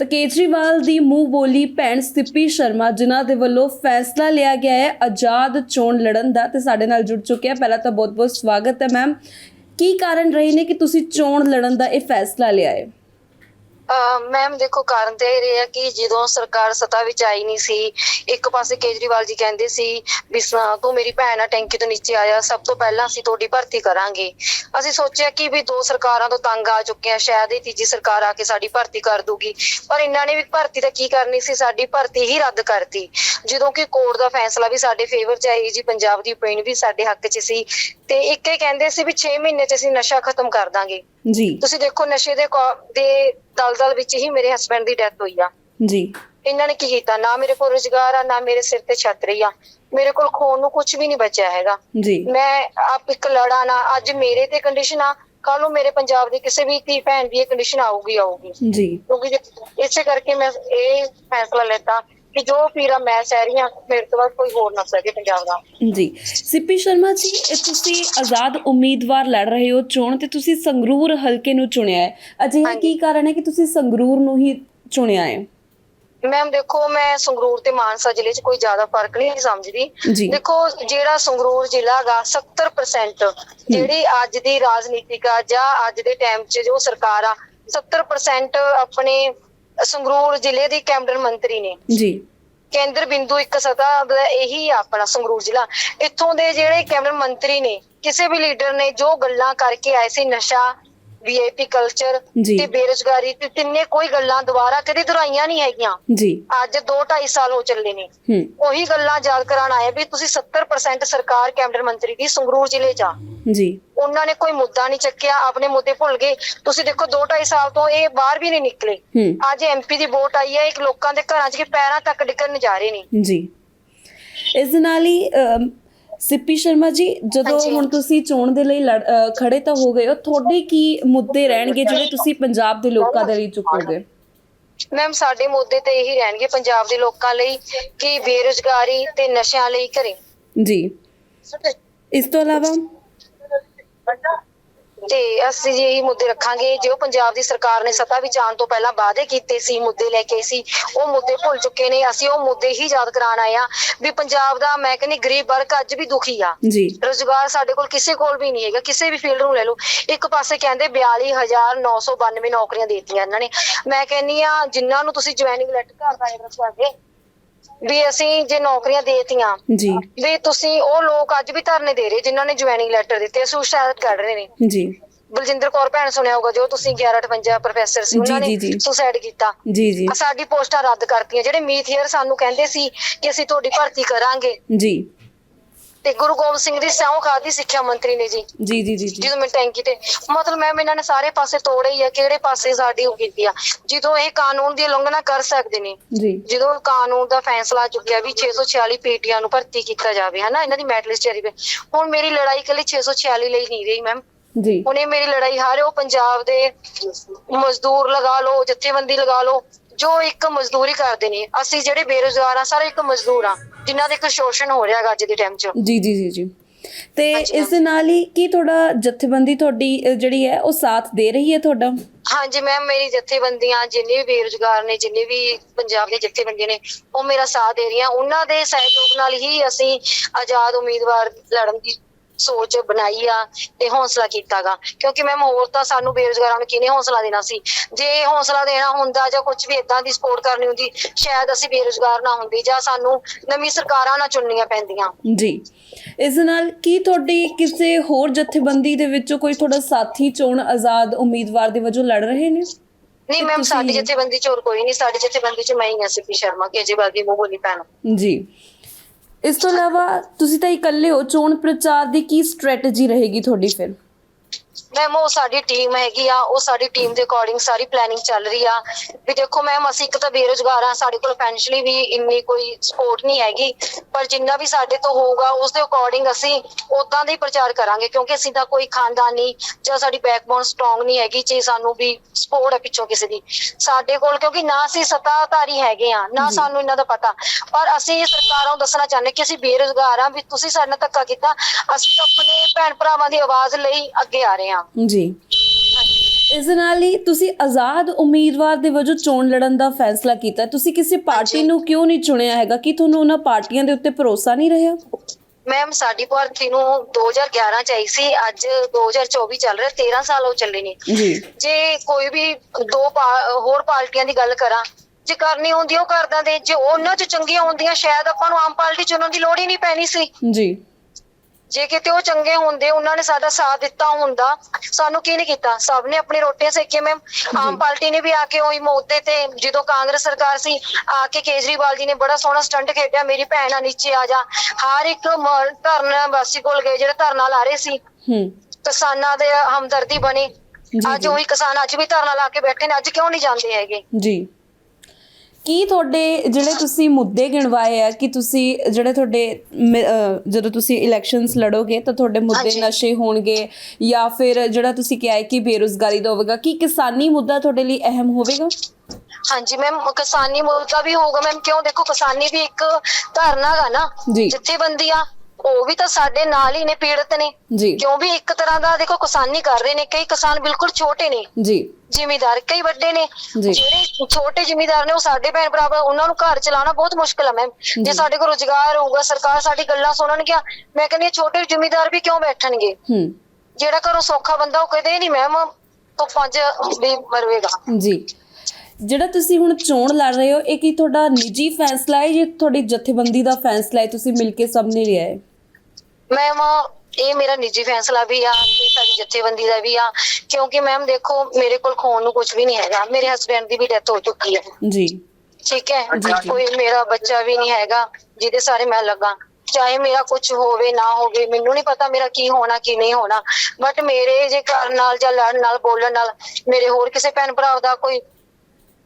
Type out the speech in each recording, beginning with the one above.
ਤਾਂ ਕੇਜਰੀਵਾਲ ਦੀ ਮੂੰਹ ਬੋਲੀ ਭੈਣ ਸਿੱਪੀ ਸ਼ਰਮਾ, ਜਿਨ੍ਹਾਂ ਦੇ ਵੱਲੋਂ ਫੈਸਲਾ ਲਿਆ ਗਿਆ ਹੈ ਆਜ਼ਾਦ ਚੋਣ ਲੜਨ ਦਾ ਤੇ ਸਾਡੇ ਨਾਲ ਜੁੜ ਚੁੱਕੇ ਆ। ਪਹਿਲਾਂ ਤਾਂ ਬਹੁਤ-ਬਹੁਤ ਸਵਾਗਤ ਹੈ, ਮੈਮ। ਕੀ ਕਾਰਨ ਰਹੇ ਨੇ ਕਿ ਤੁਸੀਂ ਚੋਣ ਲੜਨ ਦਾ ਇਹ ਫੈਸਲਾ ਲਿਆ ਹੈ? ਮੈਮ ਦੇਖੋ ਕਾਰਨ ਤੇ ਇਹ ਰਿਹਾ ਕਿ ਜਦੋਂ ਸਰਕਾਰ ਸੱਤਾ ਵਿੱਚ ਆਈ ਨਹੀਂ ਸੀ, ਇੱਕ ਪਾਸੇ ਕੇਜਰੀਵਾਲ ਜੀ ਕਹਿੰਦੇ ਸੀ ਵੀ ਤੂੰ ਮੇਰੀ ਭੈਣ ਆ, ਟੈਂਕੀ ਤੋਂ ਨੀਚੇ ਆਇਆ ਸਭ ਤੋਂ ਪਹਿਲਾਂ ਅਸੀਂ ਤੁਹਾਡੀ ਭਰਤੀ ਕਰਾਂਗੇ। ਅਸੀਂ ਸੋਚਿਆ ਕਿ ਵੀ ਦੋ ਸਰਕਾਰਾਂ ਤੋਂ ਤੰਗ ਆ ਚੁੱਕੇ ਆ, ਸ਼ਾਇਦ ਇਹ ਤੀਜੀ ਸਰਕਾਰ ਆ ਕੇ ਸਾਡੀ ਭਰਤੀ ਕਰ ਦੂਗੀ। ਪਰ ਇਹਨਾਂ ਨੇ ਵੀ ਭਰਤੀ ਤਾਂ ਕੀ ਕਰਨੀ ਸੀ, ਸਾਡੀ ਭਰਤੀ ਹੀ ਰੱਦ ਕਰਤੀ। ਜਦੋਂ ਕਿ ਕੋਰਟ ਦਾ ਫੈਸਲਾ ਵੀ ਸਾਡੇ ਫੇਵਰ ਚ ਆਈ ਜੀ, ਪੰਜਾਬ ਦੀ ਓਪੀਨੀਅਨ ਵੀ ਸਾਡੇ ਹੱਕ ਚ ਸੀ। ਤੇ ਇੱਕ ਇਹ ਕਹਿੰਦੇ ਸੀ ਵੀ 6 ਮਹੀਨੇ ਚ ਅਸੀਂ ਨਸ਼ਾ ਖਤਮ ਕਰ ਦਾਂਗੇ। ਜੀ। ਤੁਸੀਂ ਦੇਖੋ ਨਸ਼ੇ ਦੇ ਕੌ- ਦੇ ਦਲਦਲ ਵਿੱਚ ਹੀ ਮੇਰੇ ਹਸਬੰਡ ਦੀ ਡੈਥ ਹੋਈ ਆ। ਜੀ। ਇਹਨਾਂ ਨੇ ਕੀ ਕੀਤਾ? ਨਾ ਮੇਰੇ ਕੋਲ ਰੁਜ਼ਗਾਰ ਆ ਨਾ ਮੇਰੇ ਸਿਰ ਤੇ ਛਤਰੀ ਆ। ਮੇਰੇ ਕੋਲ ਖੋਣ ਨੂੰ ਕੁਝ ਵੀ ਨਹੀਂ ਬਚਿਆ ਹੈਗਾ। ਜੀ। ਮੈਂ ਆਪ ਇੱਕ ਲੜਾ ਨਾ ਅੱਜ ਮੇਰੇ ਤੇ ਕੰਡੀਸ਼ਨ ਆ ਕੱਲ ਨੂੰ ਮੇਰੇ ਪੰਜਾਬ ਦੇ ਕਿਸੇ ਵੀ ਧੀ ਭੈਣ ਦੀ ਇਹ ਕੰਡੀਸ਼ਨ ਆਊਗੀ ਆਊਗੀ। ਜੀ। ਕਿਉਂਕਿ ਜੇ- ਇਸੇ ਕਰਕੇ ਮੈਂ ਇਹ ਫੈਸਲਾ ਲੈਤਾ ਕਿ ਜੋ ਪੀਰਾ ਮੈਂ ਸਹਿ ਰਹੀ ਹਾਂ ਮੇਰੇ ਤੋਂ ਬਾਅਦ ਕੋਈ ਹੋਰ ਨਾ ਸਕੇ ਪੰਜਾਬ ਦਾ। ਜੀ। ਸਿੱਪੀ ਸ਼ਰਮਾ ਜੀ ਇਹ ਤੁਸੀਂ ਆਜ਼ਾਦ ਉਮੀਦਵਾਰ ਲੜ ਰਹੇ ਹੋ ਚੋਣ ਤੇ ਤੁਸੀਂ ਸੰਗਰੂਰ ਹਲਕੇ ਨੂੰ ਚੁਣਿਆ ਹੈ। ਅਜਿਹਾ। ਕੀ ਕਾਰਨ ਹੈ ਕਿ ਤੁਸੀਂ ਸੰਗਰੂਰ ਨੂੰ ਹੀ ਚੁਣਿਆ ਹੈ? ਮੈਮ ਦੇਖੋ ਮੈਂ ਸੰਗਰੂਰ ਤੇ ਮਾਨਸਾ ਜ਼ਿਲ੍ਹੇ 'ਚ ਕੋਈ ਜ਼ਿਆਦਾ ਫ਼ਰਕ ਨਹੀਂ ਸਮਝਦੀ। ਦੇਖੋ ਜਿਹੜਾ ਸੰਗਰੂਰ ਜ਼ਿਲ੍ਹਾ ਗਾ 70% ਜਿਹੜੀ ਅੱਜ ਦੀ ਰਾਜਨੀਤਿਕ ਆ ਜਾਂ ਅੱਜ ਦੇ ਟਾਈਮ 'ਚ ਜੋ ਸਰਕਾਰ ਆ 70% ਆਪਣੇ ਸੰਗਰੂਰ ਜ਼ਿਲ੍ਹੇ ਦੀ ਕੈਬਨਿਟ ਮੰਤਰੀ ਨੇ। ਜੀ। ਕੇਂਦਰ ਬਿੰਦੂ ਇੱਕ ਸਤਾ ਦਾ ਇਹੀ ਆ ਆਪਣਾ ਸੰਗਰੂਰ ਜ਼ਿਲ੍ਹਾ। ਇੱਥੋਂ ਦੇ ਜਿਹੜੇ ਕੈਬਨਿਟ ਮੰਤਰੀ ਨੇ ਕਿਸੇ ਵੀ ਲੀਡਰ ਨੇ ਜੋ ਗੱਲਾਂ ਕਰਕੇ ਆਏ ਸੀ ਨਸ਼ਾ ਵੀਆਈਪੀ ਕਲਚਰ ਜੀ। ਤੇ ਬੇਰੁਜ਼ਗਾਰੀ ਤੇ ਤਿੰਨੇ ਕੋਈ ਗੱਲਾਂ ਦੁਬਾਰਾ ਕਦੇ ਦੁਹਰਾਈਆਂ ਨਹੀਂ ਹੈਗੀਆਂ। ਜੀ। ਅੱਜ 2 2.5 ਸਾਲ ਹੋ ਚੱਲੇ ਨੇ। ਹੂੰ। ਉਹੀ ਗੱਲਾਂ ਯਾਦ ਕਰਾਉਣ ਆਏ ਵੀ ਤੁਸੀਂ 70% ਸਰਕਾਰ ਕੈਬਨਿਟ ਮੰਤਰੀ ਦੀ ਸੰਗਰੂਰ ਜ਼ਿਲ੍ਹੇ 'ਚ ਆ। ਜੀ। ਉਹਨਾਂ ਨੇ ਕੋਈ ਮੁੱਦਾ ਨਹੀਂ ਚੱਕਿਆ ਆਪਣੇ ਮੁੱਦੇ ਭੁੱਲ ਗਏ। ਤੁਸੀਂ ਦੇਖੋ 2 2.5 ਸਾਲ ਤੋਂ ਇਹ ਬਾਹਰ ਵੀ ਨਹੀਂ ਨਿਕਲੇ। ਹੂੰ। ਅੱਜ ਐਮਪੀ ਦੀ ਵੋਟ ਆਈ ਹੈ ਇੱਕ ਲੋਕਾਂ ਦੇ ਘਰਾਂ 'ਚ ਕਿ ਪੈਰਾਂ ਤੱਕ ਡਿੱਗਣ ਨਜ਼ਾਰੇ ਨੇ। ਜੀ। ਇਸ ਦੇ ਨਾਲ ਹੀ ਅਮ, ਸਿੱਪੀ ਸ਼ਰਮਾ ਜੀ ਜਦੋਂ ਹਾਂਜੀ। ਹੁਣ ਤੁਸੀਂ ਚੋਣ ਦੇ ਲਈ ਲੜ- ਅ, ਖੜੇ ਤਾਂ ਹੋ ਗਏ ਹੋ ਤੁਹਾਡੇ ਕੀ ਮੁੱਦੇ ਰਹਿਣਗੇ ਜਿਹੜੇ ਤੁਸੀਂ ਪੰਜਾਬ ਦੇ ਲੋਕਾਂ ਦੇ ਲਈ ਚੁੱਕੋਗੇ? ਮੈਮ ਸਾਡੇ ਮੁੱਦੇ ਤੇ ਇਹੀ ਰਹਿਣਗੇ ਪੰਜਾਬ ਦੇ ਲੋਕਾਂ ਲਈ ਕਿ ਬੇਰੁਜ਼ਗਾਰੀ ਤੇ ਨਸ਼ਿਆਂ ਲਈ ਘਰੇ। ਜੀ। ਇਸ ਤੋਂ ਇਲਾਵਾ? ਤੇ ਅਸੀਂ ਜੀ ਇਹੀ ਮੁੱਦੇ ਰੱਖਾਂਗੇ। ਜੋ ਪੰਜਾਬ ਦੀ ਸਰਕਾਰ ਨੇ ਸੱਤਾ ਵਿੱਚ ਆਉਣ ਤੋਂ ਪਹਿਲਾਂ ਵਾਅਦੇ ਕੀਤੇ ਸੀ ਮੁੱਦੇ ਲੈ ਕੇ ਸੀ ਉਹ ਮੁੱਦੇ ਭੁੱਲ ਚੁੱਕੇ ਨੇ। ਅਸੀਂ ਉਹ ਮੁੱਦੇ ਹੀ ਯਾਦ ਕਰਾਉਣ ਆਏ ਆ ਵੀ ਪੰਜਾਬ ਦਾ ਮੈਂ ਕਹਿੰਦੀ ਗਰੀਬ ਵਰਗ ਅੱਜ ਵੀ ਦੁਖੀ ਆ। ਜੀ। ਰੋਜ਼ਗਾਰ ਸਾਡੇ ਕੋਲ ਕਿਸੇ ਕੋਲ ਵੀ ਨਹੀਂ ਹੈਗਾ। ਕਿਸੇ ਵੀ ਫੀਲਡ ਨੂੰ ਲੈ ਲਓ। ਇੱਕ ਪਾਸੇ ਕਹਿੰਦੇ 42992 ਨੌਕਰੀਆਂ ਦੇਤੀਆਂ ਇਹਨਾਂ ਨੇ। ਮੈਂ ਕਹਿੰਨੀ ਆ ਜਿਨ੍ਹਾਂ ਨੂੰ ਤੁਸੀਂ ਜੁਆਇਨਿੰਗ ਲੈਟਰ ਘਰ ਦਾ ਐਡਰੈਸ ਵੀ ਅਸੀਂ ਜੇ ਨੌਕਰੀਆਂ ਦੇਤੀਆਂ ਜੀ। ਵੀ ਤੁਸੀਂ ਉਹ ਲੋਕ ਅੱਜ ਵੀ ਧਰਨੇ ਦੇ ਰਹੇ ਜਿਨ੍ਹਾਂ ਨੇ ਜੁਆਇਨਿੰਗ ਲੈਟਰ ਦਿੱਤੇ ਸੁਸਾਇਡ ਕਰ ਰਹੇ ਨੇ। ਜੀ। ਬਲਜਿੰਦਰ ਕੌਰ ਭੈਣ ਸੁਣਿਆ ਹੋਊਗਾ ਜੋ ਤੁਸੀਂ 1158 ਪ੍ਰੋਫੈਸਰ ਸੀ ਉਹਨਾਂ ਨੇ। ਸੁਸਾਇਡ ਕੀਤਾ। ਜੀ ਜੀ। ਸਾਡੀ ਪੋਸਟਾਂ ਰੱਦ ਕਰਤੀਆਂ। ਜਿਹੜੇ ਮੀਤ ਹੇਅਰ ਸਾਨੂੰ ਕਹਿੰਦੇ ਸੀ ਕਿ ਅਸੀਂ ਤੁਹਾਡੀ ਭਰਤੀ ਕਰਾਂਗੇ। ਜੀ। ਤੇ ਗੁਰੂ ਗੋਬਿੰਦ ਸਿੰਘ ਦੀ ਸਹੁੰ ਖਾਦੀ ਸਿੱਖਿਆ ਮੰਤਰੀ ਨੇ ਜੀ। ਜੀ ਜੀ ਜੀ ਜੀ। ਜਦੋਂ ਮੈਂ ਟੈਂਕੀ ਤੇ ਮਤਲਬ ਮੈਂ ਇਹਨਾਂ ਨੇ ਸਾਰੇ ਪਾਸੇ ਤੋੜੇ ਹੀ ਆ ਕਿਹੜੇ ਪਾਸੇ ਸਾਡੀ ਉਹ ਕੀਤੀ ਆ। ਜਦੋਂ ਇਹ ਕਾਨੂੰਨ ਦੀ ਉਲੰਘਣਾ ਕਰ ਸਕਦੇ ਨੇ ਜੀ। ਜਦੋਂ ਕਾਨੂੰਨ ਦਾ ਫੈਸਲਾ ਚੁੱਕਿਆ ਵੀ 646 ਪੀਟੀਆਂ ਨੂੰ ਭਰਤੀ ਕੀਤਾ ਜਾਵੇ ਹਨਾ ਇਹਨਾਂ ਦੀ ਮੈਰਿਟ ਲਿਸਟ ਜਾਰੀ ਵੇ ਹੁਣ ਮੇਰੀ ਲੜਾਈ ਇਕੱਲੀ 646 ਲਈ ਨਹੀਂ ਰਹੀ ਮੈਮ। ਜੀ। ਹੁਣ ਇਹ ਮੇਰੀ ਲੜਾਈ ਹਾਰੇ ਉਹ ਪੰਜਾਬ ਦੇ ਮਜ਼ਦੂਰ ਲਗਾ ਲਓ ਜਥੇਬੰਦੀ ਲਗਾ ਲਓ ਜੋ ਇੱਕ ਮਜ਼ਦੂਰੀ ਕਰਦੇ ਨੇ ਅਸੀਂ ਜਿਹੜੇ ਬੇਰੁਜ਼ਗਾਰ ਆ ਸਾਰੇ ਇੱਕ ਮਜ਼ਦੂਰ ਆ ਜਿਨ੍ਹਾਂ ਦੇ ਇੱਕ ਸ਼ੋਸ਼ਣ ਹੋ ਰਿਹਾ ਗਾ ਅੱਜ ਦੇ ਟਾਈਮ 'ਚ। ਜੀ ਜੀ ਜੀ ਜੀ। ਤੇ ਇਸ ਦੇ ਨਾਲ ਹੀ ਕੀ ਤੁਹਾਡਾ ਜਥੇਬੰਦੀ ਤੁਹਾਡੀ ਜਿਹੜੀ ਹੈ ਉਹ ਸਾਥ ਦੇ ਰਹੀ ਹੈ ਤੁਹਾਡਾ? ਹਾਂਜੀ ਮੈਮ ਮੇਰੀ ਜਥੇਬੰਦੀਆਂ ਜਿੰਨੇ ਵੀ ਬੇਰੁਜ਼ਗਾਰ ਨੇ ਜਿੰਨੇ ਵੀ ਪੰਜਾਬ ਦੇ ਜਥੇਬੰਦੀਆਂ ਨੇ ਉਹ ਮੇਰਾ ਸਾਥ ਦੇ ਰਹੀਆਂ। ਉਹਨਾਂ ਦੇ ਸਹਿਯੋਗ ਨਾਲ ਹੀ ਅਸੀਂ ਆਜ਼ਾਦ ਉਮੀਦਵਾਰ ਲੜਨ ਦੀ ਸੋਚ ਬਣਾਈ ਆ ਤੇ ਹੌਸਲਾ ਕੀਤਾਗਾ। ਕਿਉਂਕਿ ਮੈਮ ਹੋਰ ਤਾਂ ਸਾਨੂੰ ਬੇਰੁਜ਼ਗਾਰਾਂ ਨੂੰ ਕਿਹਨੇ ਹੌਸਲਾ ਦੇਣਾ ਸੀ? ਜੇ ਹੌਸਲਾ ਦੇਣਾ ਹੁੰਦਾ ਜਾਂ ਕੁਝ ਵੀ ਇਦਾਂ ਦੀ ਸਪੋਰਟ ਕਰਨੀ ਹੁੰਦੀ ਸ਼ਾਇਦ ਅਸੀਂ ਬੇਰੁਜ਼ਗਾਰ ਨਾ ਹੁੰਦੇ ਜਾਂ ਸਾਨੂੰ ਨਵੀਂ ਸਰਕਾਰਾਂ ਨਾ ਚੁਣਨੀਆਂ ਪੈਂਦੀਆਂ। ਜੀ। ਇਸ ਨਾਲ ਕੀ ਤੁਹਾਡੀ ਕਿਸੇ ਹੋਰ ਜਥੇਬੰਦੀ ਦੇ ਵਿੱਚੋਂ ਕੋਈ ਤੁਹਾਡਾ ਸਾਥੀ ਚੋਣ ਆਜ਼ਾਦ ਉਮੀਦਵਾਰ ਦੇ ਵਜੋਂ ਲੜ ਰਹੇ ਨੇ? ਨਹੀਂ ਮੈਮ ਸਾਡੀ ਜਥੇਬੰਦੀ ਚ ਹੋਰ ਕੋਈ ਨਹੀਂ ਸਾਡੀ ਜਥੇਬੰਦੀ ਚ ਮੈਂ ਹੀ ਹਾਂ ਸਿੱਪੀ ਸ਼ਰਮਾ ਕੇਜਰੀਵਾਲ ਦੀ ਮੂੰਹ ਬੋਲੀ ਭੈਣ। ਜੀ। ਇਸ ਤੋਂ ਇਲਾਵਾ ਤੁਸੀਂ ਤਾਂ ਇਕੱਲੇ ਹੋ, ਚੋਣ ਪ੍ਰਚਾਰ ਦੀ ਕੀ ਸਟ੍ਰੈਟਜੀ ਰਹੇਗੀ ਤੁਹਾਡੀ ਫਿਰ? ਮੈਮ ਉਹ ਸਾਡੀ ਟੀਮ ਹੈਗੀ ਆ ਉਹ ਸਾਡੀ ਟੀਮ ਦੇ ਅਕੋਰਡਿੰਗ ਸਾਰੀ ਪਲੈਨਿੰਗ ਚੱਲ ਰਹੀ ਆ। ਵੀ ਦੇਖੋ ਮੈਮ ਅਸੀਂ ਇੱਕ ਤਾਂ ਬੇਰੁਜ਼ਗਾਰ ਆ ਸਾਡੇ ਕੋਲ ਫਾਈਨੈਂਸ਼ਲੀ ਵੀ ਇੰਨੀ ਕੋਈ ਸਪੋਰਟ ਨਹੀਂ ਹੈਗੀ। ਪਰ ਜਿੰਨਾ ਵੀ ਸਾਡੇ ਤੋਂ ਹੋਊਗਾ ਉਸ ਦੇ ਅਕੋਰਡਿੰਗ ਅਸੀਂ ਉਦਾਂ ਦਾ ਹੀ ਪ੍ਰਚਾਰ ਕਰਾਂਗੇ ਕਿਉਂਕਿ ਅਸੀਂ ਤਾਂ ਕੋਈ ਖਾਨਦਾਨੀ ਜਾਂ ਸਾਡੀ ਬੈਕਬੋਨ ਸਟਰੋਂਗ ਨਹੀਂ ਹੈਗੀ ਜੇ ਸਾਨੂੰ ਵੀ ਸਪੋਰਟ ਹੈ ਪਿੱਛੋਂ ਕਿਸੇ ਦੀ। ਸਾਡੇ ਕੋਲ ਕਿਉਂਕਿ ਨਾ ਅਸੀਂ ਸੱਤਾਧਾਰੀ ਹੈਗੇ ਆ ਨਾ। ਸਾਨੂੰ ਇਹਨਾਂ ਦਾ ਪਤਾ। ਪਰ ਅਸੀਂ ਸਰਕਾਰਾਂ ਨੂੰ ਦੱਸਣਾ ਚਾਹੁੰਦੇ ਕਿ ਅਸੀਂ ਬੇਰੁਜ਼ਗਾਰ ਆ ਵੀ ਤੁਸੀਂ ਸਾਡੇ ਨਾਲ ਧੱਕਾ ਕੀਤਾ ਅਸੀਂ ਤਾਂ ਆਪਣੇ ਭੈਣ ਭਰਾਵਾਂ ਦੀ ਆਵਾਜ਼ ਲਈ ਅੱਗੇ ਆ ਰਹੇ ਹਾਂ। ਜੀ। ਇਸ ਦੇ ਨਾਲ ਹੀ ਤੁਸੀਂ ਆਜ਼ਾਦ ਉਮੀਦਵਾਰ ਦੇ ਵਜੋਂ ਚੋਣ ਲੜਨ ਦਾ ਫੈਸਲਾ ਕੀਤਾ। ਤੁਸੀਂ ਕਿਸੇ ਪਾਰਟੀ। ਨੂੰ ਕਿਉਂ ਨਹੀਂ ਚੁਣਿਆ ਹੈਗਾ? ਕਿ ਤੁਹਾਨੂੰ ਉਹਨਾਂ ਪਾਰਟੀਆਂ ਦੇ ਉੱਤੇ ਭਰੋਸਾ ਨਹੀਂ ਰਿਹਾ? ਮੈਮ ਸਾਡੀ ਭਰਤੀ ਨੂੰ 2011 ਚ ਆਈ ਸੀ। ਅੱਜ 2024 ਚੱਲ ਰਿਹਾ। 13 ਸਾਲ ਹੋ ਚੱਲੇ ਨੇ। ਜੀ। ਜੇ ਕੋਈ ਵੀ ਦੋ ਹੋਰ ਪਾਰਟੀਆਂ ਦੀ ਗੱਲ ਕਰਾਂ ਜੇ ਕਰਨੀ ਹੁੰਦੀ ਉਹ ਕਰ ਦਿੰਦੇ ਜੇ ਉਹਨਾਂ ਚ ਚੰਗੀਆਂ ਹੁੰਦੀਆਂ ਸ਼ਾਇਦ ਆਪਾਂ ਨੂੰ ਆਮ ਪਾਰਟੀ ਚੁਣਨ ਦੀ ਲੋੜ ਹੀ ਨਹੀਂ ਪੈਣੀ ਸੀ। ਜੀ। ਜੇ ਕਿਤੇ ਉਹ ਚੰਗੇ ਹੁੰਦੇ ਉਹਨਾਂ ਨੇ ਸਾਡਾ ਸਾਥ ਦਿੱਤਾ ਹੁੰਦਾ ਸਾਨੂੰ ਕੀ ਨਹੀਂ ਕੀਤਾ? ਸਭ ਨੇ ਆਪਣੀ ਰੋਟੀਆਂ ਸੇਕੀਆਂ ਮੈਮ ਆਮ ਪਾਰਟੀ ਨੇ ਵੀ ਆ ਕੇ ਉਹੀ ਮੁੱਦੇ ਤੇ ਜਦੋਂ ਕਾਂਗਰਸ ਸਰਕਾਰ ਸੀ ਆ ਕੇ ਕੇਜਰੀਵਾਲ ਜੀ ਨੇ ਬੜਾ ਸੋਹਣਾ ਸਟੰਟ ਖੇਡਿਆ ਮੇਰੀ ਭੈਣ ਆ ਨੀਚੇ ਆ ਜਾ। ਹਰ ਇੱਕ ਧਰਨਾ ਵਾਸੀ ਕੋਲ ਗਏ ਜਿਹੜੇ ਧਰਨਾ ਲਾ ਰਹੇ ਸੀ। ਹੂੰ। ਕਿਸਾਨਾਂ ਦੇ ਹਮਦਰਦੀ ਬਣੀ। ਅੱਜ। ਉਹੀ ਕਿਸਾਨ ਅੱਜ ਵੀ ਧਰਨਾ ਲਾ ਕੇ ਬੈਠੇ ਨੇ ਅੱਜ ਕਿਉਂ ਨਹੀਂ ਜਾਂਦੇ ਹੈਗੇ? ਜੀ। ਕੀ ਤੁਹਾਡੇ ਜਿਹੜੇ ਤੁਸੀਂ ਮੁੱਦੇ ਗਿਣਵਾਏ ਆ ਕਿ ਤੁਸੀਂ ਜਿਹੜੇ ਤੁਹਾਡੇ ਜਦੋਂ ਤੁਸੀਂ ਇਲੈਕਸ਼ਨਸ ਲੜੋਗੇ ਤਾਂ ਤੁਹਾਡੇ ਮੁੱਦੇ। ਨਸ਼ੇ ਹੋਣਗੇ ਜਾਂ ਫਿਰ ਜਿਹੜਾ ਤੁਸੀਂ ਕਿਹਾ ਹੈ ਕਿ ਬੇਰੁਜ਼ਗਾਰੀ ਦਾ ਹੋਵੇਗਾ ਕੀ ਕਿਸਾਨੀ ਮੁੱਦਾ ਤੁਹਾਡੇ ਲਈ ਅਹਿਮ ਹੋਵੇਗਾ ਹਾਂਜੀ ਮੈਮ ਕਿਸਾਨੀ ਮੁੱਦਾ ਵੀ ਹੋਊਗਾ ਮੈਮ ਕਿਉਂ ਦੇਖੋ ਕਿਸਾਨੀ ਵੀ ਇੱਕ ਧਰਨਾ ਗਾ ਨਾ ਜੀ। ਉਹ ਵੀ ਤਾਂ ਸਾਡੇ ਨਾਲ ਹੀ ਨੇ ਪੀੜਤ ਨੇ। ਜੀ। ਕਿਉਂ ਵੀ ਇੱਕ ਤਰ੍ਹਾਂ ਦਾ ਦੇਖੋ ਕਿਸਾਨੀ ਕਰ ਰਹੇ ਨੇ ਕਈ ਕਿਸਾਨ ਬਿਲਕੁਲ ਛੋਟੇ ਨੇ। ਜੀ। ਜ਼ਿਮੀਦਾਰ ਕਈ ਵੱਡੇ ਨੇ। ਜੀ। ਜਿਹੜੇ ਛੋਟੇ ਜ਼ਿਮੀਦਾਰ ਨੇ ਉਹ ਸਾਡੇ ਭੈਣ ਭਰਾ ਵਾ, ਉਹਨਾਂ ਨੂੰ ਘਰ ਚਲਾਉਣਾ ਬਹੁਤ ਮੁਸ਼ਕਲ ਹੈ ਮੈਮ ਜੀ। ਜੇ। ਸਾਡੇ ਕੋਲ ਰੋਜ਼ਗਾਰ ਹੋਊਗਾ ਸਰਕਾਰ ਸਾਡੀ ਗੱਲਾਂ ਸੁਣਨਗੀਆਂ। ਮੈਂ ਕਹਿੰਦੀ ਹਾਂ, ਛੋਟੇ ਜ਼ਿਮੀਦਾਰ ਵੀ ਕਿਉਂ ਬੈਠਣਗੇ? ਹੂੰ। ਜਿਹੜਾ ਘਰੋਂ ਸੌਖਾ ਬੰਦਾ ਉਹ ਕਦੇ ਨਹੀਂ ਮੈਮ ਤੋਂ ਪੰਜ ਵੀ ਮਰਵੇਗਾ। ਜੀ। ਜਿਹੜਾ ਤੁਸੀਂ ਹੁਣ ਚੋਣ ਲੜ ਰਹੇ ਹੋ ਇਹ ਕੀ ਤੁਹਾਡਾ ਨਿੱਜੀ ਫੈਸਲਾ ਹੈ ਜਾਂ ਤੁਹਾਡੀ ਜਥੇਬੰਦੀ ਦਾ ਫੈਸਲਾ ਹੈ? ਤੁਸੀਂ ਮਿਲ ਕੇ ਸਭ ਨੇ ਲਿਆ ਹੈ? ਮੈਮ ਇਹ ਮੇਰਾ ਨਿੱਜੀ ਫੈਸਲਾ ਵੀ ਆ ਤੇ ਸਾਡੀ ਜਥੇਬੰਦੀ ਦਾ ਵੀ ਆ ਕਿਉਂਕਿ ਮੈਮ ਦੇਖੋ ਮੇਰੇ ਕੋਲ ਖੋਣ ਨੂੰ ਕੁਝ ਵੀ ਨਹੀਂ ਹੈਗਾ। ਮੇਰੇ ਹਸਬੰਡ ਦੀ ਵੀ ਡੈਥ ਹੋ ਚੁੱਕੀ ਹੈ। ਜੀ। ਠੀਕ ਹੈ। ਕੋਈ ਮੇਰਾ ਬੱਚਾ ਵੀ ਨਹੀਂ ਹੈਗਾ ਜਿਹਦੇ ਸਾਰੇ ਮੈਂ ਲੱਗਾ। ਚਾਹੇ ਮੇਰਾ ਕੁਝ ਹੋਵੇ ਨਾ ਹੋਵੇ ਮੈਨੂੰ ਨਹੀਂ ਪਤਾ ਮੇਰਾ ਕੀ ਹੋਣਾ ਕੀ ਨਹੀਂ ਹੋਣਾ। ਬਟ ਮੇਰੇ ਜੇ ਘਰ ਨਾਲ ਜਾਂ ਲੜਨ ਨਾਲ ਬੋਲਣ ਨਾਲ ਮੇਰੇ ਹੋਰ ਕਿਸੇ ਭੈਣ ਭਰਾ ਦਾ ਕੋਈ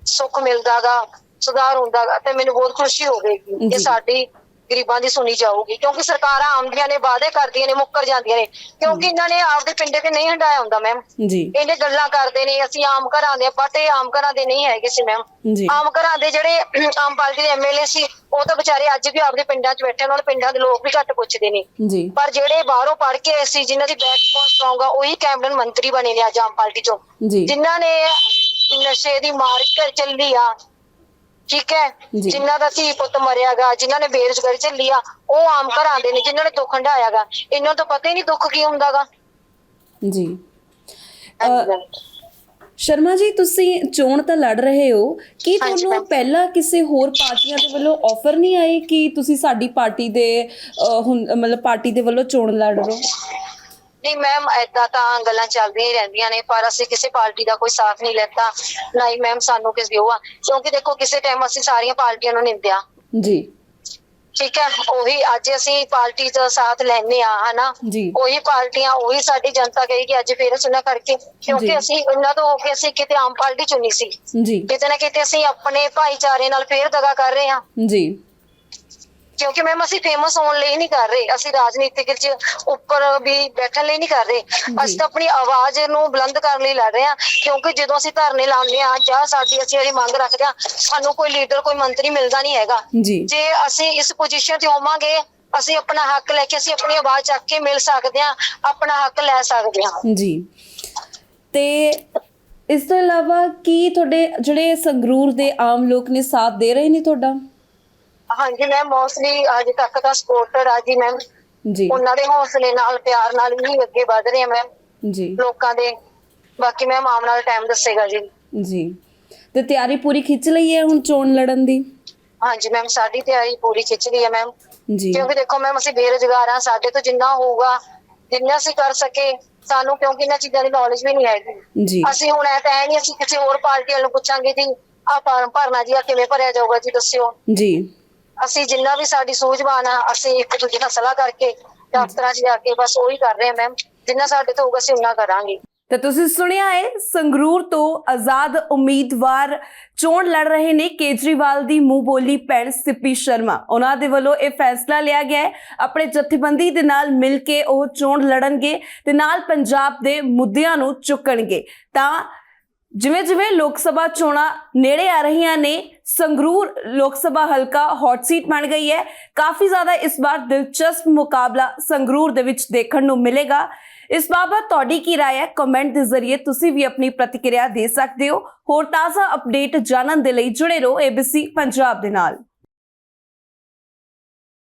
ਸੁੱਖ ਮਿਲਦਾਗਾ ਸੁਧਾਰ ਹੁੰਦਾਗਾ ਤੇ ਮੈਨੂੰ ਬਹੁਤ ਖੁਸ਼ੀ ਹੋਵੇਗੀ। ਕਿ ਸਾਡੀ ਗਰੀਬਾਂ ਦੀ ਸੁਣੀ ਜਾਊਗੀ ਕਿਉਂਕਿ ਸਰਕਾਰਾਂ ਆਉਂਦੀਆਂ ਨੇ ਵਾਅਦੇ ਕਰਦੀਆਂ ਨੇ ਮੁੱਕਰ ਜਾਂਦੀਆਂ ਨੇ ਕਿਉਂਕਿ ਇਹਨਾਂ ਨੇ ਆਪਦੇ ਪਿੰਡੇ ਤੇ ਨਹੀਂ ਹੰਡਾਇਆ ਹੁੰਦਾ ਮੈਮ ਜੀ। ਇਹਨੇ ਗੱਲਾਂ ਕਰਦੇ ਨੇ ਅਸੀਂ ਆਮ ਘਰਾਂ ਦੇ ਬਟ ਇਹ ਆਮ ਘਰਾਂ ਦੇ ਨਹੀਂ ਹੈਗੇ ਸੀ ਮੈਮ ਜੀ। ਆਮ ਘਰਾਂ ਦੇ ਜਿਹੜੇ ਆਮ ਪਾਰਟੀ ਦੇ ਐਮਐਲਏ ਸੀ ਉਹ ਤਾਂ ਵਿਚਾਰੇ ਅੱਜ ਵੀ ਆਪਦੇ ਪਿੰਡਾਂ 'ਚ ਬੈਠੇ ਉਹਨਾਂ ਪਿੰਡਾਂ ਦੇ ਲੋਕ ਵੀ ਘੱਟ ਪੁੱਛਦੇ ਨੇ। ਜੀ। ਪਰ ਜਿਹੜੇ ਬਾਹਰੋਂ ਪੜ੍ਹ ਕੇ ਆਏ ਸੀ ਜਿਨ੍ਹਾਂ ਦੀ ਬੈਕਬੋਨ ਸਟਰੋਂਗ ਆ ਉਹੀ ਕੈਬਨਿਟ ਮੰਤਰੀ ਬਣੇ ਨੇ ਅੱਜ ਆਮ ਪਾਰਟੀ 'ਚੋਂ। ਜਿਨ੍ਹਾਂ ਨੇ ਨਸ਼ੇ ਦੀ ਮਾਰ ਕਰ ਚੱਲੀ ਆ ਠੀਕ ਹੈ? ਜੀ। ਜਿਨ੍ਹਾਂ ਦਾ ਧੀ ਪੁੱਤ ਮਰਿਆਗਾ ਜਿਨ੍ਹਾਂ ਨੇ ਬੇਰੁਜ਼ਗਾਰੀ ਝੱਲੀ ਆ ਉਹ ਆਮ ਘਰਾਂ ਦੇ ਨੇ ਜਿਨ੍ਹਾਂ ਨੇ ਦੁੱਖ ਹੰਢਾਇਆਗਾ ਇਹਨਾਂ ਤਾਂ ਪਤਾ ਹੀ ਨਹੀਂ ਦੁੱਖ ਕੀ ਹੁੰਦਾਗਾ। ਜੀ। ਅ, ਸ਼ਰਮਾ ਜੀ ਤੁਸੀਂ ਚੋਣ ਤਾਂ ਲੜ ਰਹੇ ਹੋ। ਕੀ ਹਾਂਜੀ, ਤੁਹਾਨੂੰ। ਪਹਿਲਾਂ ਕਿਸੇ ਹੋਰ ਪਾਰਟੀਆਂ ਦੇ ਵੱਲੋਂ ਆਫਰ ਨਹੀਂ ਆਏ ਕਿ ਤੁਸੀਂ ਸਾਡੀ ਪਾਰਟੀ ਦੇ ਅ, ਹੁਣ ਮਤਲਬ ਪਾਰਟੀ ਦੇ ਵੱਲੋਂ ਚੋਣ ਲੜ ਰਹੇ ਹੋ? ਨਹੀਂ ਮੈਮ ਐਦਾਂ ਤਾਂ ਗੱਲਾਂ ਚੱਲਦੀਆਂ ਹੀ ਰਹਿੰਦੀਆਂ ਨੇ ਪਰ ਅਸੀਂ ਕਿਸੇ ਪਾਰਟੀ ਦਾ ਕੋਈ ਸਾਥ ਨਹੀਂ ਲੈਤਾ। ਨਾ ਹੀ ਮੈਮ ਸਾਨੂੰ ਕਿਸੇ ਉਹ ਆ। ਕਿਉਂਕਿ ਦੇਖੋ ਕਿਸੇ ਟਾਈਮ ਅਸੀਂ ਸਾਰੀਆਂ ਪਾਰਟੀਆਂ ਨੂੰ ਨਿੰਦਿਆ ਜੀ। ਠੀਕ ਹੈ? ਉਹੀ ਅੱਜ ਅਸੀਂ ਪਾਰਟੀ ਦਾ ਸਾਥ ਲੈਨੇ ਆ ਹਨਾ? ਉਹੀ ਪਾਰਟੀਆਂ ਉਹੀ ਸਾਡੀ ਜਨਤਾ ਕਹੇਗੀ ਅੱਜ ਫੇਰ ਸੁਣਾ ਕਰਕੇ। ਕਿਉਂਕਿ ਅਸੀਂ ਉਹਨਾਂ ਤੋਂ ਹੋ ਕੇ ਅਸੀਂ ਕਿਤੇ ਆਮ ਪਾਰਟੀ ਚੁਣੀ ਸੀ। ਜੀ। ਕਿਤੇ ਨਾ ਕਿਤੇ ਅਸੀਂ ਆਪਣੇ ਭਾਈਚਾਰੇ ਨਾਲ ਫੇਰ ਦਗਾ ਕਰ ਰਹੇ ਹਾਂ। ਜੀ। ਕਿਉਂਕਿ ਮੈਮ ਅਸੀਂ ਫੇਮਸ ਹੋਣ ਲਈ ਨਹੀਂ ਕਰ ਰਹੇ। ਅਸੀਂ ਰਾਜਨੀਤਿਕ ਵਿੱਚ ਉੱਪਰ ਵੀ ਬੈਠਣ ਲਈ ਨਹੀਂ ਕਰ ਰਹੇ। ਅਸੀਂ ਤਾਂ ਆਪਣੀ ਆਵਾਜ਼ ਨੂੰ ਬੁਲੰਦ ਕਰਨ ਲਈ ਲੜ ਰਹੇ ਹਾਂ। ਕਿਉਂਕਿ ਜਦੋਂ ਅਸੀਂ ਧਰਨੇ ਲਾਉਂਦੇ ਹਾਂ ਜਾਂ ਸਾਡੀ ਅਸੀਂ ਜਿਹੜੀ ਮੰਗ ਰੱਖਦੇ ਹਾਂ ਸਾਨੂੰ ਕੋਈ ਲੀਡਰ ਕੋਈ ਮੰਤਰੀ ਮਿਲਦਾ ਨਹੀਂ ਹੈਗਾ। ਜੀ। ਜੇ ਅਸੀਂ ਇਸ ਪੋਜੀਸ਼ਨ ਤੇ ਹੋਵਾਂਗੇ ਅਸੀਂ ਆਪਣਾ ਹੱਕ ਲੈ ਕੇ ਅਸੀਂ ਆਪਣੀ ਆਵਾਜ਼ ਚੱਕ ਕੇ ਮਿਲ ਸਕਦੇ ਹਾਂ ਆਪਣਾ ਹੱਕ ਲੈ ਸਕਦੇ ਹਾਂ। ਜੀ। ਤੇ ਇਸ ਤੋਂ ਇਲਾਵਾ ਕੀ ਤੁਹਾਡੇ ਜਿਹੜੇ ਸੰਗਰੂਰ ਦੇ ਆਮ ਲੋਕ ਨੇ ਸਾਥ ਦੇ ਰਹੇ ਨੇ ਤੁਹਾਡਾ? ਹਾਂਜੀ ਮੈਂ ਮੋਸਟਲੀ ਅੱਜ ਤੱਕ ਦਾ ਸਪੋਰਟਰ ਆ ਜੀ ਮੈਮ ਜੀ। ਉਹਨਾਂ ਦੇ ਹੌਸਲੇ ਨਾਲ ਪਿਆਰ ਨਾਲ ਹੀ ਅੱਗੇ ਵਧ ਰਹੇ ਹਾਂ ਮੈਮ ਜੀ। ਲੋਕਾਂ ਦੇ ਬਾਕੀ ਮੈਮ ਆਉਣ ਵਾਲਾ ਟਾਈਮ ਦੱਸੇਗਾ ਜੀ। ਜੀ। ਤੇ ਤਿਆਰੀ ਪੂਰੀ ਖਿੱਚ ਲਈ ਹੈ ਹੁਣ ਚੋਣ ਲੜਨ ਦੀ? ਹਾਂਜੀ ਮੈਮ ਸਾਡੀ ਤਿਆਰੀ ਪੂਰੀ ਖਿੱਚ ਲਈ ਹੈ ਮੈਮ ਜੀ। ਕਿਉਂਕਿ ਦੇਖੋ ਮੈਮ ਅਸੀਂ ਬੇਰੁਜ਼ਗਾਰ ਹਾਂ ਸਾਡੇ ਤੋਂ ਜਿੰਨਾ ਹੋਊਗਾ ਜਿੰਨਾ ਅਸੀਂ ਕਰ ਸਕੇ ਸਾਨੂੰ ਕਿਉਂਕਿ ਇਹਨਾਂ ਚੀਜ਼ਾਂ ਦੀ ਨੌਲੇਜ ਵੀ ਨਹੀਂ ਹੈਗੀ। ਜੀ। ਅਸੀਂ ਹੁਣ ਇਹ ਤਾਂ ਨਹੀਂ ਅਸੀਂ ਕਿਸੇ ਹੋਰ ਪਾਰਟੀ ਵਾਲ ਨੂੰ ਪੁੱਛਾਂਗੇ ਜੀ ਆਹ ਫਾਰਮ ਭਰਨਾ ਜੀ ਆ ਕਿਵੇਂ ਭਰਿਆ ਜਾਊਗਾ ਜੀ ਦੱਸਿਓ। ਜੀ। ਅਸੀਂ ਜਿੰਨਾ ਵੀ ਸਾਡੀ ਸੂਝਵਾਨ ਆ, ਅਸੀਂ ਇੱਕ ਦੂਜੇ ਨਾਲ ਸਲਾਹ ਕਰਕੇ ਦਫ਼ਤਰਾਂ 'ਚ ਜਾ ਕੇ ਬਸ ਉਹੀ ਕਰ ਰਹੇ ਹਾਂ ਮੈਮ ਜਿੰਨਾ ਸਾਡੇ ਤੋਂ ਹੋਊਗਾ ਅਸੀਂ ਉਨਾ ਕਰਾਂਗੇ। ਤੇ ਤੁਸੀਂ ਸੁਣਿਆ ਹੈ ਸੰਗਰੂਰ ਤੋਂ ਆਜ਼ਾਦ ਉਮੀਦਵਾਰ ਚੋਣ ਲੜ ਰਹੇ ਨੇ ਕੇਜਰੀਵਾਲ ਦੀ ਮੂੰਹ ਬੋਲੀ ਭੈਣ ਸਿੱਪੀ ਸ਼ਰਮਾ। ਉਹਨਾਂ ਦੇ ਵੱਲੋਂ ਇਹ ਫੈਸਲਾ ਲਿਆ ਗਿਆ ਹੈ ਆਪਣੇ ਜਥੇਬੰਦੀ ਦੇ ਨਾਲ ਮਿਲ ਕੇ ਉਹ ਚੋਣ ਲੜਨਗੇ ਤੇ ਨਾਲ ਪੰਜਾਬ ਦੇ ਮੁੱਦਿਆਂ ਨੂੰ ਚੁੱਕਣਗੇ। ਤਾਂ ਜਿਵੇਂ ਜਿਵੇਂ ਲੋਕ ਸਭਾ ਚੋਣਾਂ ਨੇੜੇ ਆ ਰਹੀਆਂ ਨੇ ਸੰਗਰੂਰ ਲੋਕ ਸਭਾ ਹਲਕਾ ਹੌਟ ਸੀਟ ਬਣ ਗਈ ਹੈ ਕਾਫੀ ਜ਼ਿਆਦਾ ਇਸ ਵਾਰ ਦਿਲਚਸਪ ਮੁਕਾਬਲਾ ਸੰਗਰੂਰ ਦੇ ਵਿੱਚ ਦੇਖਣ ਨੂੰ ਮਿਲੇਗਾ ਇਸ ਬਾਬਤ ਤੁਹਾਡੀ ਕੀ رائے ਹੈ ਕਮੈਂਟ ਦੇ ਜ਼ਰੀਏ ਤੁਸੀਂ ਵੀ ਆਪਣੀ ਪ੍ਰਤੀਕਿਰਿਆ ਦੇ ਸਕਦੇ ਹੋ ਹੋਰ ਤਾਜ਼ਾ ਅਪਡੇਟ ਜਾਣਨ ਦੇ ਲਈ ਜੁੜੇ ਰਹੋ ABC ਪੰਜਾਬ ਦੇ ਨਾਲ